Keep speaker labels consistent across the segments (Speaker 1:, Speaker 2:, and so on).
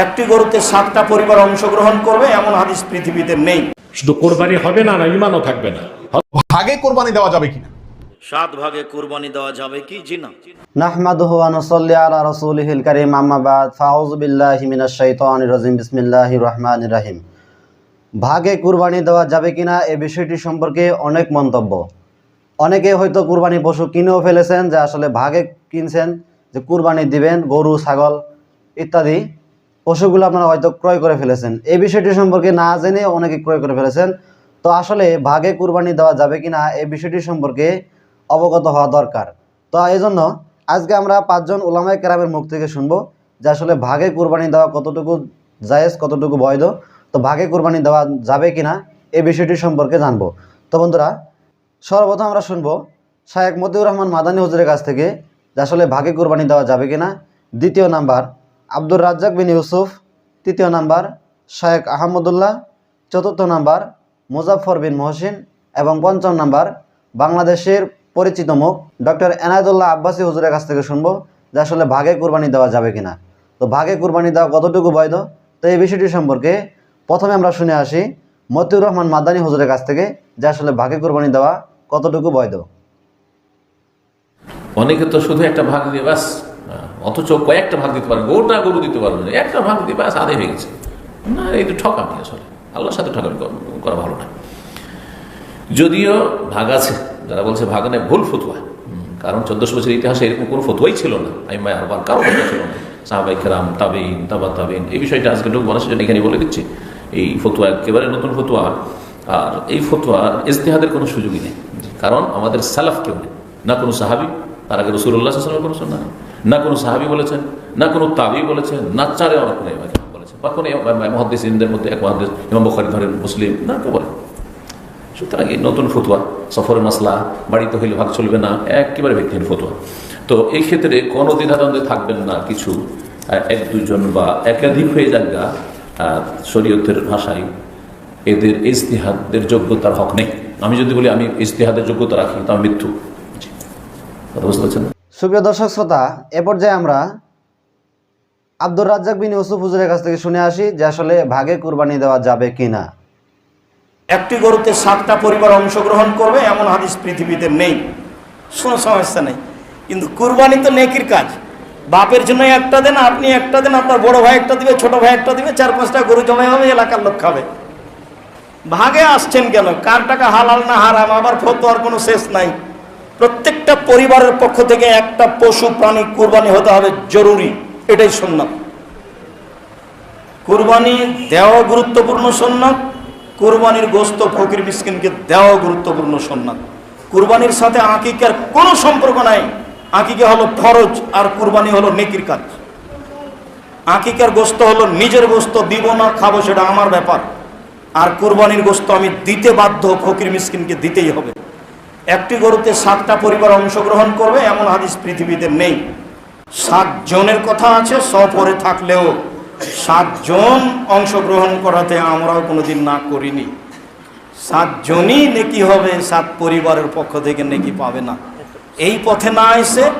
Speaker 1: একটি গরুতে সাতটা পরিবার অংশগ্রহণ করবে এমন হাদিস পৃথিবীতে নেই।
Speaker 2: শুধু কোরবানি হবে না না ইমানও থাকবে না।
Speaker 3: ভাগে কোরবানি দেওয়া যাবে কিনা?
Speaker 1: সাত ভাগে কুরবানি দেওয়া যাবে কি? জি না।
Speaker 4: নাহমাদুহু ওয়া নুসাল্লি আলা রাসূলিহিল কারীম আম্মা বাদ ফাউযু বিল্লাহি মিনাশ শাইতানির রাজিম বিসমিল্লাহির রহমানির রহিম। ভাগে কুরবানি দেওয়া যাবে কিনা এ বিষয়টি সম্পর্কে অনেক মন্তব্য। অনেকে হয়তো কুরবানি পশু কিনেও ফেলেছেন যে আসলে ভাগে কিনছেন যে কুরবানি দিবেন গরু ছাগল ইত্যাদি। পশুগুলো আপনারা হয়তো ক্রয় করে ফেলেছেন। এই বিষয়টি সম্পর্কে না জেনে অনেকে ক্রয় করে ফেলেছেন। তো আসলে ভাগে কুরবানি দেওয়া যাবে কি না এই বিষয়টি সম্পর্কে অবগত হওয়া দরকার। তো এই জন্য আজকে আমরা পাঁচজন ওলামায় কেরামের মুখ থেকে শুনব যে আসলে ভাগে কুরবানি দেওয়া কতটুকু জায়েজ, কতটুকু বৈধ, তো ভাগে কুরবানি দেওয়া যাবে কি না এই বিষয়টি সম্পর্কে জানব। তো বন্ধুরা, সর্বপ্রথম আমরা শুনব শায়েক মতিউর রহমান মাদানী হুজুরের কাছ থেকে যে আসলে ভাগে কুরবানি দেওয়া যাবে কিনা। দ্বিতীয় নাম্বার আব্দুর রাজ্জাক বিন ইউসুফ তৃতীয় নাম্বার শায়েক আহমদুল্লাহ চতুর্থ নাম্বার মুজাফর বিন মহসিন এবং পঞ্চম নাম্বার বাংলাদেশের পরিচিত মুখ ডক্টর এনায়তুল্লাহ আব্বাসী হুজুরের কাছ থেকে শুনব যে আসলে ভাগে কুরবানি দেওয়া যাবে কিনা। তো ভাগে কুরবানি দেওয়া কতটুকু বৈধ? তো এই বিষয়টি সম্পর্কে প্রথমে আমরা শুনে আসি মতিউর রহমান মাদানী হুজুরের কাছ থেকে যে আসলে ভাগে কুরবানি দেওয়া কতটুকু বৈধ।
Speaker 5: অনেকে তো শুধু একটা ভাগ দিয়ে হ্যাঁ, অথচ কয়েকটা ভাগ দিতে পারেন গোটা গরু দিতে পারবেন না। একটা ভাগ দিয়ে ব্যাস আদায় হয়ে গেছে। না, এই তো ঠকামি আসলে। আল্লাহর সাথে ঠকামি করা ভালো না। যদিও ভাগ আছে, যারা বলছে ভাগ নেই, ভুল ফতুয়া। কারণ চোদ্দশো বছর ইতিহাসে এরকম কোনো ফতুয়াই ছিল না। আমি মায় আবার কারও ছিল না। সাহাবাই খেরাম তাবিন তাবা তাবিন এই বিষয়টা আজকে লোক মানুষের জন্য এখানে বলে দিচ্ছি। এই ফতুয়া একেবারে নতুন ফতুয়া। আর এই ফতুয়ার ইজতেহাদের কোনো সুযোগই নেই। কারণ আমাদের সালাফ কেউ নেই। না কোনো সাহাবি, তার আগে রসুল্লাহ সাল্লামের কোনো সন্ধান নেই। না কোনো সাহাবি বলেছেন, না কোনো তাবি বলেছেন, না চারে অনেক কোনো বলেছেন। বা কোনো মহাদ্দেশ ইন্দের মধ্যে এক মহাদ্দেশ ইমাম বখারি, ধরেন মুসলিম, না কেউ বলেন। সুতরাং এই নতুন ফতুয়া, সফরের মাসলা বাড়িতে হইলে ভাগ চলবে না, একেবারে ব্যক্তিহীন ফতুয়া। তো এই ক্ষেত্রে কোনো দ্বিধাদ্বন্দ্বে থাকবেন না কিছু এক দুজন বা একাধিক হয়ে যাক গা শরীয়তের ভাষায়। এদের ইস্তিহাদের যোগ্যতার হক নেই। আমি যদি বলি আমি ইস্তিহাদের যোগ্যতা রাখি, তা মৃত্যু কথা বুঝতে পারছেন?
Speaker 4: সুপ্রিয় দর্শক শ্রোতা, এ পর্যায়ে আমরা আব্দুর রাজ্জাক বিন ইউসুফ হুজুরের কাছ থেকে শুনে আসি যে আসলে ভাগে কুরবানি দেওয়া যাবে কিনা।
Speaker 1: একটি গরুতে সাতটা পরিবার অংশগ্রহণ করবে, এমন হাদিস পৃথিবীতে নেই। কোনো সমস্যা নেই। কিন্তু কুরবানি তো নেকির কাজ। বাপের জন্য একটা দেন, আপনি একটা দেন, আপনার বড় ভাই একটা দিবে, ছোট ভাই একটা দিবে, চার পাঁচটা গরু জমা হবে, এলাকার লোক খাবে। ভাগে আসছেন কেন? কার টাকা হালাল না হারাম? আবার ফতোয়ার কোনো শেষ নাই। প্রত্যেকটা পরিবারের পক্ষ থেকে একটা পশু প্রাণী কুরবানি হতে হবে জরুরি, এটাই সুন্নাত। কুরবানি দেওয়া গুরুত্বপূর্ণ সন্ন্যত কুরবানির গোস্ত ফকির মিসকিনকে দেওয়া গুরুত্বপূর্ণ সন্ন্যত কুরবানির সাথে আকিকার কোনো সম্পর্ক নাই। আকিকা হলো ফরজ আর কুরবানি হলো নেকির কাজ। আকিকার গোস্ত হলো নিজের গোস্ত, দিব না, খাব, সেটা আমার ব্যাপার। আর কুরবানির গোস্ত আমি দিতে বাধ্য ফকির মিসকিনকে দিতেই হবে। একটি গরুতে সাতটা পরিবার অংশগ্রহণ করবে, এমন হাদিস পৃথিবীতে নেই। সাত জনের কথা আছে সফরে থাকলেও সাতজন অংশগ্রহণ করাতে আমরাও কোনোদিন না করিনি। সাতজনই নেকি হবে, সাত পরিবারের পক্ষ থেকে নেকি পাবে না। এই পথে না এসে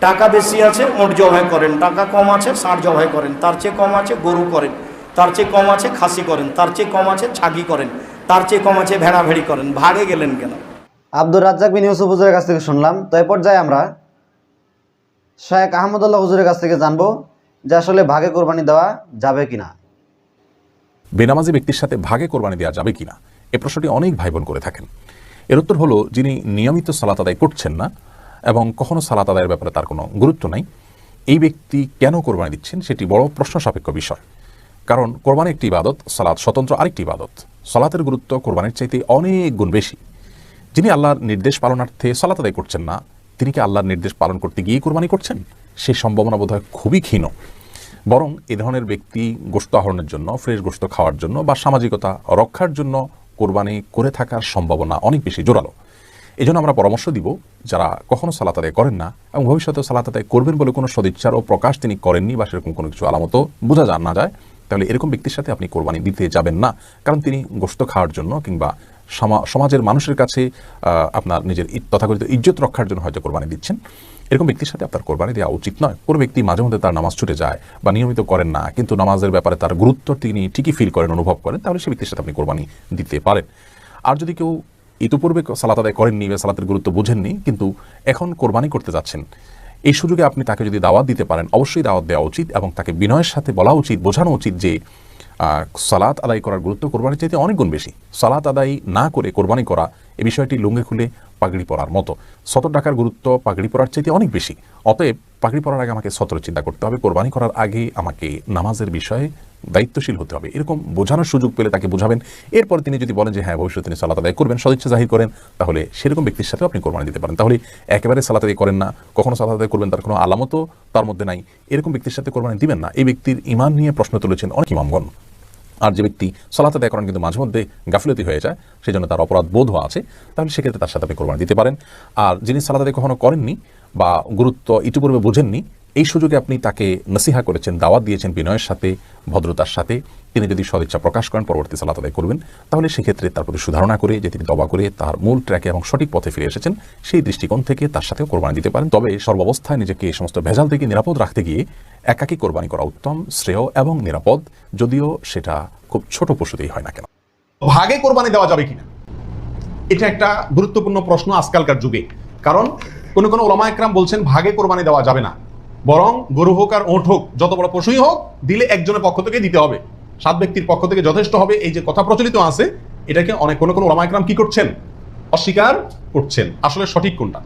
Speaker 1: টাকা বেশি আছে ওট জবাই করেন। টাকা কম আছে ষাঁড় জবাই করেন। তার চেয়ে কম আছে, গরু করেন। তার চেয়ে কম আছে, খাসি করেন। তার চেয়ে কম আছে, ছাগি করেন। তার চেয়ে কম আছে ভেড়া ভেড়ি করেন। ভাগে গেলেন কেন?
Speaker 4: আব্দুর রাজ্জাক বিন ইউসুফ হুজুরের কাছ থেকে শুনলাম। তো এ পর্যায়ে আমরা শায়েক আহমদুল্লাহ হুজুরের কাছ থেকে জানব যে আসলে ভাগে কোরবানি দেওয়া যাবে কিনা।
Speaker 3: বেনামাজি ব্যক্তির সাথে ভাগে কোরবানি দেওয়া যাবে কিনা, এ প্রশ্নটি অনেক ভাই বোন করে থাকেন। এর উত্তর হলো, যিনি নিয়মিত সালাত আদায় করছেন না এবং কখনো সালাত আদায়ের ব্যাপারে তার কোনো গুরুত্ব নাই, এই ব্যক্তি কেন কোরবানি দিচ্ছেন সেটি বড় প্রশ্ন সাপেক্ষ বিষয়। কারণ কোরবানি একটি ইবাদত, সালাত স্বতন্ত্র আরেকটি ইবাদত। সালাতের গুরুত্ব কোরবানির চাইতে অনেক গুণ বেশি। যিনি আল্লাহর নির্দেশ পালনার্থে সালাত আদায় করছেন না, তিনি কি আল্লাহর নির্দেশ পালন করতে গিয়ে কোরবানি করছেন? সেই সম্ভাবনা বোধহয় খুবই ক্ষীণ। বরং এ ধরনের ব্যক্তি গোস্ত আহরণের জন্য, ফ্রেশ গোস্ত খাওয়ার জন্য বা সামাজিকতা রক্ষার জন্য কোরবানি করে থাকার সম্ভাবনা অনেক বেশি জোরালো। এই জন্য আমরা পরামর্শ দিব, যারা কখনো সালাত আদায় করেন না এবং ভবিষ্যতে সালাত আদায় করবেন বলে কোনো সদিচ্ছার ও প্রকাশ তিনি করেননি বা সেরকম কোনো কিছু আলামতও বোঝা যান না যায়, তাহলে এরকম ব্যক্তির সাথে আপনি কোরবানি দিতে যাবেন না। কারণ তিনি গোস্ত খাওয়ার জন্য কিংবা সমাজের মানুষের কাছে আপনার নিজের তথাকথিত ইজ্জত রক্ষার জন্য হয়তো কোরবানি দিচ্ছেন। এরকম ব্যক্তির সাথে আপনার কোরবানি দেওয়া উচিত নয়। কোনো ব্যক্তি মাঝে মধ্যে তার নামাজ ছুটে যায় বা নিয়মিত করেন না, কিন্তু নামাজের ব্যাপারে তার গুরুত্ব তিনি ঠিকই ফিল করেন, অনুভব করেন, তাহলে সেই ব্যক্তির সাথে আপনি কোরবানি দিতে পারেন। আর যদি কেউ ইতিপূর্বে সালাত আদায় করেননি বা সালাতের গুরুত্ব বোঝেননি, কিন্তু এখন কোরবানি করতে যাচ্ছেন, এই সুযোগে আপনি তাকে যদি দাওয়াত দিতে পারেন, অবশ্যই দাওয়াত দেওয়া উচিত এবং তাকে বিনয়ের সাথে বলা উচিত, বোঝানো উচিত যে সালাত আদায় করার গুরুত্ব কোরবানির চাইতে অনেক গুণ বেশি। সালাত আদায় না করে কোরবানি করা এ বিষয়টি লুঙ্গে খুলে পাগড়ি পরার মতো। সতর টাকার গুরুত্ব পাগড়ি পরার চাইতে অনেক বেশি। অতএব পাগড়ি পরার আগে আমাকে সতর চিন্তা করতে হবে, কোরবানি করার আগে আমাকে নামাজের বিষয়ে দায়িত্বশীল হতে হবে। এরকম বোঝানোর সুযোগ পেলে তাকে বোঝাবেন। এরপর তিনি যদি বলেন যে হ্যাঁ ভবিষ্যতে তিনি সালাত আদায় করবেন, সদিচ্ছা জাহির করেন, তাহলে সেরকম ব্যক্তির সাথে আপনি কোরবানি দিতে পারেন। তাহলে একেবারে সালাত আদায় করেন না, কখনো সালাত আদায় করবেন তার কোনো আলামতও তার মধ্যে নাই। এরকম ব্যক্তির সাথে কোরবানি দিবেন না। এই ব্যক্তির ইমান নিয়ে প্রশ্ন তুলেছেন অনেক ইমামগণ। আর যে ব্যক্তি সলাত আদায় করেন কিন্তু মাঝে মধ্যে গাফিলতি হয়ে যায় সেই জন্য তার অপরাধ বোধ আছে, তাহলে সেক্ষেত্রে তার সাথে আপনি কোরবানি দিতে পারেন। আর যিনি সালাত আদায় কখনো করেননি বা গুরুত্ব ইতিপূর্বে বোঝেননি এই সুযোগে আপনি তাকে নসিহা করেছেন, দাওয়াত দিয়েছেন বিনয়ের সাথে, ভদ্রতার সাথে। তিনি যদি সদিচ্ছা প্রকাশ করেন, পরবর্তী সালাত আদায় করবেন। তাহলে সেক্ষেত্রে তার প্রতি সুধারণা করে, যে তিনি দবা করে তার মূল ট্র্যাকে এবং সঠিক পথে ফিরে এসেছেন, সেই দৃষ্টিকোণ থেকে তার সাথেও কোরবানি দিতে পারেন। তবে সর্বাবস্থায় নিজেকে এই সমস্ত ভেজাল থেকে নিরাপদ রাখতে গিয়ে একাকী কোরবানি করা উত্তম, শ্রেয় এবং নিরাপদ, যদিও সেটা খুব ছোট পশুতেই হয় না কেন।
Speaker 6: ভাগে কোরবানি দেওয়া যাবে কিনা? এটা একটা গুরুত্বপূর্ণ প্রশ্ন আজকালকার যুগে। কারণ কোন কোন ওলামা একরাম বলছেন, ভাগে কোরবানি দেওয়া যাবে না। বরং গরু হোক আর ওঁট হোক, যত বড় পশুই হোক, দিলে একজনের পক্ষ থেকে দিতে হবে। সাত ব্যক্তির পক্ষ থেকে যথেষ্ট হবে। এই যে কথা প্রচলিত আছে, এটাকে অনেক কোনো কোনো ওলামা একরাম কি করছেন? অস্বীকার করছেন। আসলে সঠিক কোনটা?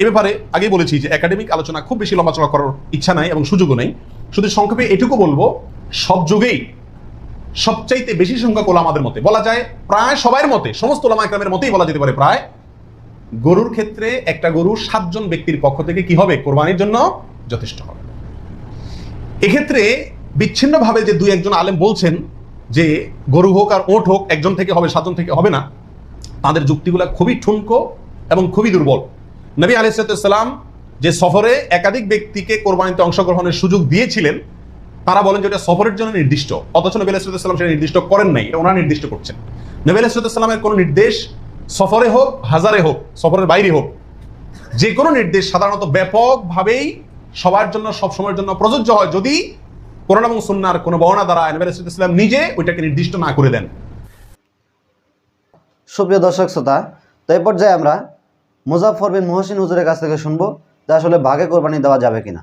Speaker 6: এ ব্যাপারে আগেই বলেছি যে একাডেমিক আলোচনা খুব বেশি লম্বাচড়া করার ইচ্ছা নাই এবং সুযোগও নেই। শুধু সংক্ষেপে এটুকু বলব, সব যুগেই সবচাইতে বেশি সংখ্যক ওলামাদের মতে, বলা যায় প্রায় সবার মতে, সমস্ত ওলামা একরামের মতেই বলা যেতে পারে প্রায়, গরুর ক্ষেত্রে একটা গরু সাতজন ব্যক্তির পক্ষ থেকে কি হবে? কোরবানির জন্য যথেষ্ট হবে। এক্ষেত্রে বিচ্ছিন্নভাবে যে দুই একজন আলেম বলছেন যে গরু হোক আর ওট হোক, একজন থেকে হবে, সাতজন থেকে হবে না, তাদের যুক্তিগুলো খুবই ঠুনকো এবং খুবই দুর্বল। নবী আলাইসালাম যে সফরে একাধিক ব্যক্তিকে কোরবানিতে অংশগ্রহণের সুযোগ দিয়েছিলেন, তারা বলেন যে এটা সফরের জন্য নির্দিষ্ট, অথচ নবী আলাইসালাম সেটা নির্দিষ্ট করেন নাই, এটা ওনারা নির্দিষ্ট করছেন। নবী আলাইসালামের কোনো নির্দেশ সফরে হোক, হাজারে হোক, সফরের বাইরে হোক, যে কোনো নির্দেশ সাধারণত ব্যাপকভাবেই সবার জন্য সব সময়ের জন্য প্রযোজ্য হয় যদি কোরআন এবং সুন্নার কোনো বর্ণা দ্বারা নবী আলাইসালাম নিজে ওইটাকে নির্দিষ্ট না করে দেন।
Speaker 4: সুপ্রিয় দর্শক শ্রোতা তো এই পর্যায়ে আমরা মুজাফর বিন মহসিন হুজুরের কাছ থেকে শুনব যে আসলে ভাগে কোরবানি দেওয়া যাবে কিনা।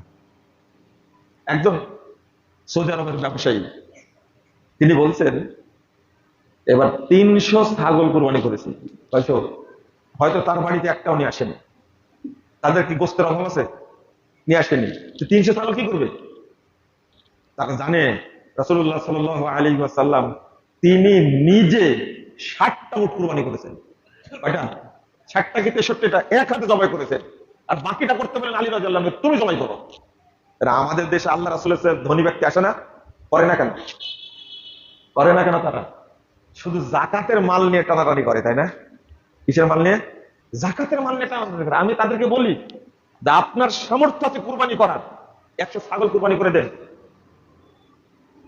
Speaker 7: একজন সৌদি আরবের ব্যবসায়ী। তিনি বলছেন এবার তিনশো ছাগল কোরবানি করেছে। হয়তো হয়তো তার বাড়িতে একটাও নিয়ে আসেনি। তাদের কি গোস্তের অভাব আছে? নিয়ে আসেনি তিনশো ছাগল কি করবে? তারা জানে রাসুল্লাহ সাল আলী সাল্লাম তিনি নিজে ষাটটা উট কোরবানি করেছেন। ষাটটা কি তেষট্টিটা এক হাতে করেছেন। আর বাকিটা করতে পারেন আলী রাজাল্লাহ তুমি করো। আমাদের দেশে আল্লাহ রাসুলের ধনী ব্যক্তি আসে না? করে না কেন? করে না কেন তারা? শুধু জাকাতের মাল নিয়ে টানাটানি করে, তাই না? কিসের মাল নিয়ে? জাকাতের মাল নিয়ে টানাটানি করে। আমি তাদেরকে বলি যে আপনার সামর্থ্য আছে কুরবানি করার। একশো ছাগল কুরবানি করে দেন।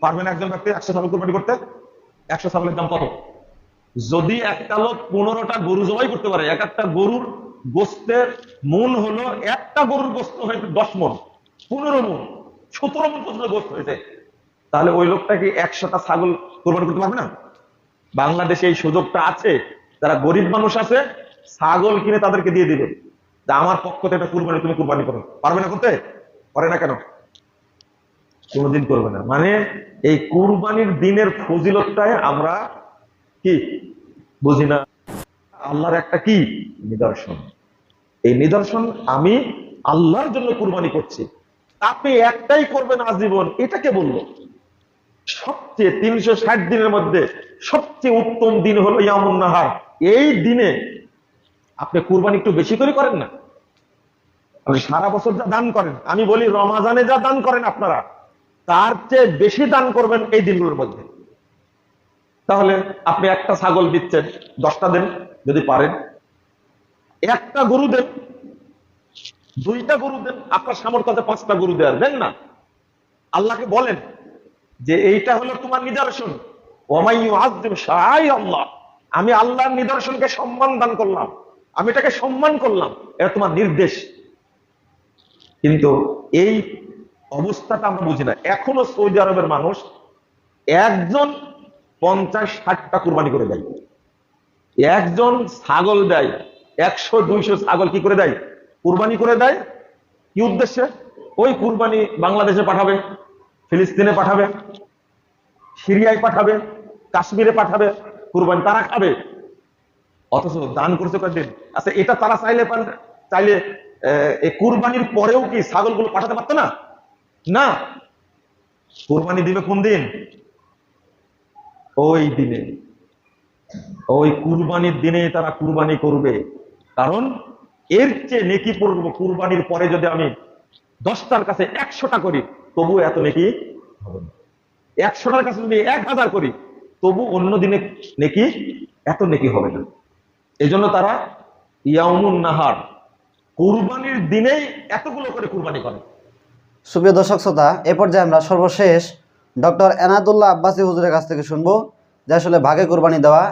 Speaker 7: পারবেন একজন ব্যক্তি একশো ছাগল কুরবানি করতে? একশো ছাগলের দাম কত? যদি একটা লোক পনেরোটা গরু জবাই করতে পারে, এক একটা গরুর গোস্তের মন হলো একটা গরুর গোস্ত হয়েছে দশ মন পনেরো মন সতেরো মন পর্যন্ত গোস্ত হয়েছে। তাহলে ওই লোকটা কি একশোটা ছাগল কোরবানি করতে পারবে না? বাংলাদেশে এই সুযোগটা আছে। যারা গরিব মানুষ আছে, ছাগল কিনে তাদেরকে দিয়ে দিবে। আমার পক্ষ থেকে একটা কুরবানি, তুমি কুরবানি করো। পারবে না করতে? করে না কেন? কোনোদিন করবে না। মানে এই কুরবানির দিনের ফজিলতটাই আমরা কি? বুঝি না। আল্লাহর একটা কি? নিদর্শন। এই নিদর্শন আমি আল্লাহর জন্য কুরবানি করছি। আপনি একটাই করবেন আজীবন এটাকে বলল? সবচেয়ে তিনশো ষাট দিনের মধ্যে সবচেয়ে উত্তম দিন হলো ইয়ামুন এই দিনে আপনি কুরবানি একটু বেশি করে করেন না? সারা বছর যা দান করেন, আমি বলি রমাজানে যা দান করেন আপনারা, তার চেয়ে বেশি দান করবেন এই দিনগুলোর মধ্যে। তাহলে আপনি একটা ছাগল দিচ্ছেন দশটা দেন যদি পারেন। একটা গরু দেন, দুইটা গরু দেন, আপনার সামর্থ্য আছে পাঁচটা গরু দেওয়ার, দেন না? আল্লাহকে বলেন যে এইটা হলো তোমার নিদর্শন। ওমাইয়ু আযিম শাআই আল্লাহ আমি আল্লাহর নিদর্শনকে সম্মান দান করলাম। আমি এটাকে সম্মান করলাম, এটা তোমার নির্দেশ। কিন্তু এই অবস্থাটা আমরা বুঝি না। এখনও সৌদি আরবের মানুষ একজন পঞ্চাশ ষাটটা কোরবানি করে দেয়। একজন ছাগল দেয়, একশো, দুইশো ছাগল কি করে দেয়? কুরবানি করে দেয়। কি উদ্দেশ্যে? ওই কুরবানি বাংলাদেশে পাঠাবে, ফিলিস্তিনে পাঠাবে, সিরিয়ায় পাঠাবে, কাশ্মীরে পাঠাবে, কুরবানি তারা খাবে। অথচ দান করছে কয়েকদিন। আচ্ছা এটা তারা চাইলে পার- চাইলে এই কুরবানির পরেও কি ছাগলগুলো পাঠাতে পারতো না? না। কুরবানি দিবে কোন দিন? ওই দিনে। ওই কুরবানির দিনে তারা কুরবানি করবে। কারণ এর চেয়ে নেকি পড়ব কুরবানির পরে যদি আমি দশটার কাছে একশোটা করি, তবু এত নেকি হবে একশোটার কাছে যদি এক হাজার করি, তবু অন্য দিনে নেকি, এত নেকি হবে না। এই জন্য তারা ইয়ামুন নাহার কুরবানির দিনেই এতগুলো করে কুরবানি করে।
Speaker 4: সুপ্রিয় দর্শক শ্রোতা এ পর্যায়ে আমরা সর্বশেষ ডক্টর এনাদুল্লাহ আব্বাসী হুজুরের কাছ থেকে শুনব যে আসলে ভাগে কোরবানি দেওয়া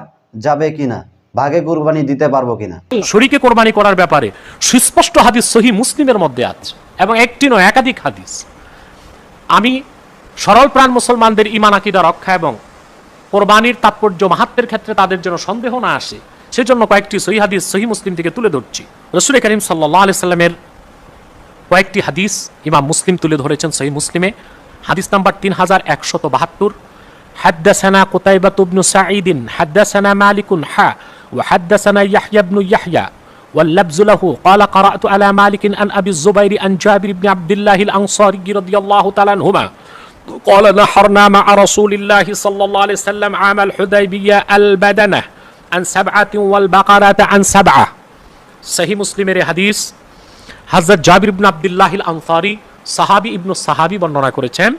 Speaker 4: যাবে কিনা ভাগে কোরবানি দিতে পারব কিনা।
Speaker 8: শরীকে কোরবানি করার ব্যাপারে সুস্পষ্ট হাদিস সহি মুসলিমের মধ্যে আছে এবং একটি নয় একাধিক হাদিস। আমি সরল প্রাণ মুসলমানদের ইমান আকিদা রক্ষা এবং কোরবানির তাৎপর্য মাহাত্মের ক্ষেত্রে তাদের জন্য সন্দেহ না আসে সেজন্য কয়েকটি সহি হাদিস সহি মুসলিম থেকে তুলে ধরছি রসুল করিম সাল্লাহ আলি সাল্লামের কয়েকটি হাদিস ইমাম মুসলিম তুলে ধরেছেন সহি মুসলিমে হাদিস নাম্বার তিন হাজার একশত বাহাত্তর حدثنا قتيبة بن سعيد حدثنا مالك حا وحدثنا يحيى بن يحيى واللبز له قال قرأت على مالك عن أبي الزبير عن جابر بن عبد الله الأنصاري رضي الله تعالى عنهما قال نحرنا مع رسول الله صلى الله عليه وسلم عام الحديبية البدنة আন সাবআতি হাদিস হাজরত জাবির ইবনে সাহাবি ইবনু বর্ণনা করেছেন।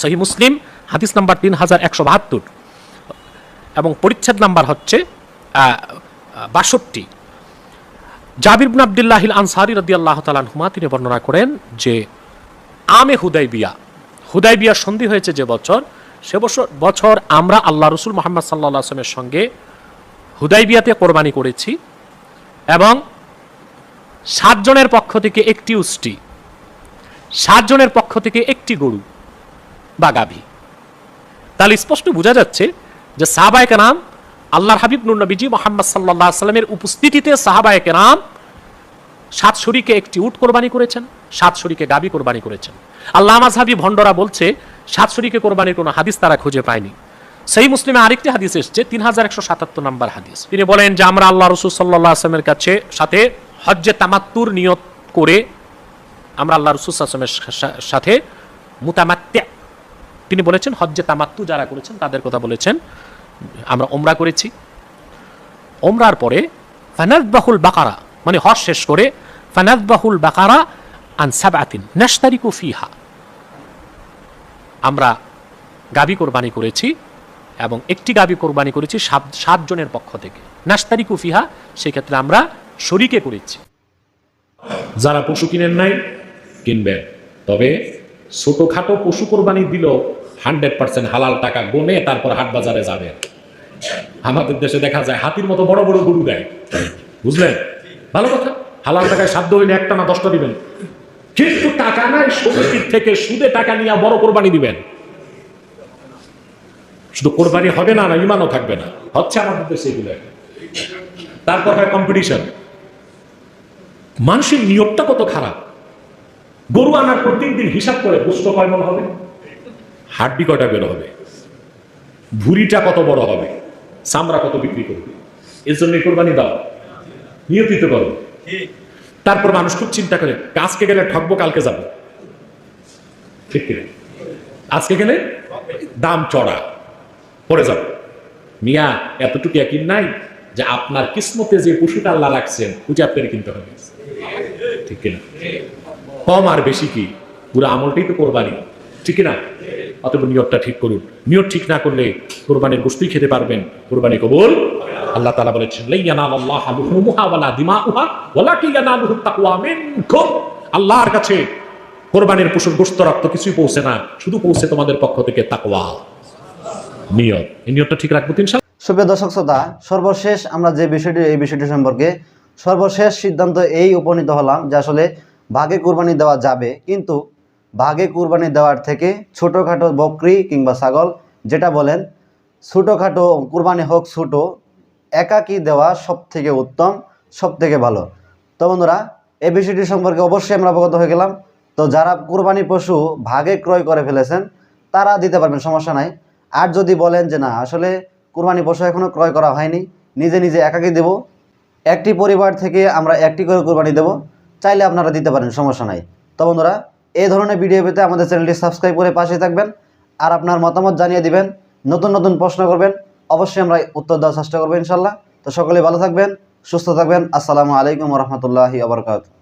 Speaker 8: সহি মুসলিম হাদিস নাম্বার তিন হাজার একশো বাহাত্তর। এবং পরিচ্ছেদ নাম্বার হচ্ছে বাষট্টি। জাবির বিন আবদুল্লাহিল আনসারি রদি আল্লাহ তালানহুমা তিনি বর্ণনা করেন যে, আমে হুদাইবিয়া হুদাইবিয়া সন্ধি হয়েছে যে বছর, সে বছর বছর আমরা আল্লাহ রসুল মোহাম্মদ সাল্লাহ আসলামের সঙ্গে হুদাই বিয়াতে কোরবানি করেছি এবং সাতজনের পক্ষ থেকে একটি উষ্টি, সাতজনের পক্ষ থেকে একটি গরু বা গাভী। তাহলে স্পষ্ট বোঝা যাচ্ছে যে সাহাবায়ক নাম আল্লাহর হাবিব নুর নবীজি মোহাম্মদ সাল্লাহ সাল্লামের উপস্থিতিতে সাহাবায়ক নাম সাত শরীকে একটি উট কোরবানি করেছেন, সাত শরীকে গাবি কোরবানি করেছেন। আল্লাহ মাঝহাবি ভণ্ডরা বলছে, সাত শরীকে কোরবানির কোনো হাদিস তারা খুঁজে পায়নি। সেই মুসলিমে আরেকটি হাদিস এসছে, তিন হাজার একশো সাতাত্তর নম্বর হাদিস। তিনি বলেন যে, আমরা আল্লাহ রসুল সাল্লাহ আসলামের কাছে সাথে হজ্জে তামাত্তুর নিয়ত করে আমরা আল্লাহ রসুল আসলামের সাথে মুতামাত্ত্যা তিনি বলেছেন, হজ্জে তামাত্তু যারা করেছেন, তাদের কথা বলেছেন, আমরা ওমরা করেছি। ওমরার পরে ফানাদবাহুল বাকারা মানে হজ শেষ করে ফানাদবাহুল বাকারা আন সাবাতিন নাশতারিকু ফিহা। আমরা গাবি কোরবানি করেছি এবং একটি গাবি কোরবানি করেছি সাত সাতজনের পক্ষ থেকে। নাশতারিকু ফিহা, সেক্ষেত্রে আমরা শরিকে করেছি।
Speaker 2: যারা পশু কিনেন নাই কিনবেন তবে ছোটখাটো পশু কোরবানি দিল হান্ড্রেড পার্সেন্ট হালাল টাকা গনে তারপর হাট বাজারে যাবেন আমাদের দেশে দেখা যায়, হাতির মতো বড় বড় গরু দেয়। বুঝলেন? ভালো কথা। হালাল টাকায় সাধ্য হইলে একটা না দশটা দিবেন। কিন্তু টাকা নাই, সমিতির থেকে সুদে টাকা নিয়ে বড় কোরবানি দিবেন। শুধু কোরবানি হবে না না ইমানও থাকবে না। হচ্ছে আমাদের দেশে এগুলো। তারপর হয় কম্পিটিশন মানুষের নিয়োগটা কত খারাপ। গরু আনার পর তিন দিন হিসাব করে গোস্ত কয় মন হবে? হাড্ডি কয়টা বের হবে? ভুড়িটা কত বড় হবে? চামড়া কত বিক্রি করবে? এর জন্য কোরবানি দাও। নিয়তিত করো। তারপর মানুষ খুব চিন্তা করে, আজকে গেলে ঠকবো, কালকে যাব। ঠিক আজকে গেলে দাম চড়া। পরে যাব মিয়া, এতটুকু একই নাই যে আপনার কিসমতে যে পশুটা আল্লাহ রাখছেন ওটা আপনার কিনতে হবে। ঠিক কিনা? কম আর বেশি কি? পুরো আমলটাই তো কোরবানি। ঠিক না অতএব নিয়তটা ঠিক করুন। নিয়ত ঠিক না করলে কোরবানির গোষ্ঠী খেতে পারবেন। কোরবানি কবুল। আল্লাহ তাআলা বলেছেন আল্লাহর কাছে কোরবানির পশুর গোশত রক্ত কিছুই পৌঁছে না। শুধু পৌঁছে তোমাদের পক্ষ থেকে তাকওয়া। নিয়ত। এই নিয়তটা ঠিক রাখব তিন
Speaker 4: সুপ্রিয় দর্শক শ্রোতা, সর্বশেষ আমরা যে বিষয়টি, এই বিষয়টি সম্পর্কে সর্বশেষ সিদ্ধান্ত এই উপনীত হলাম যে আসলে ভাগে কুরবানি দেওয়া যাবে, কিন্তু ভাগে কুরবানি দেওয়ার থেকে ছোটোখাটো বকরি কিংবা ছাগল, যেটা বলেন, ছোটোখাটো কুরবানি হোক ছোটো, একাকি দেওয়া সব থেকে উত্তম সব থেকে ভালো। তো বন্ধুরা, এই বিষয়টি সম্পর্কে অবশ্যই আমরা অবগত হয়ে গেলাম। তো যারা কুরবানি পশু ভাগে ক্রয় করে ফেলেছেন, তারা দিতে পারবেন, সমস্যা নাই। আর যদি বলেন যে না, আসলে কুরবানি পশু এখনও ক্রয় করা হয়নি, নিজে নিজে একাকি দেব, একটি পরিবার থেকে আমরা একটি করে কুরবানি দেব, চাইলে আপনারা দিতে পারেন, সমস্যা নাই। তো বন্ধুরা এই ধরনের ভিডিও পেতে আমাদের চ্যানেলটি সাবস্ক্রাইব করে পাশে থাকবেন, আর আপনার মতামত জানিয়ে দিবেন, নতুন নতুন প্রশ্ন করবেন, অবশ্যই আমরা উত্তর দেওয়ার চেষ্টা করব ইনশাল্লাহ তো সকলে ভালো থাকবেন, সুস্থ থাকবেন, আসসালামু আলাইকুম রহমতুল্লাহি আবরকাত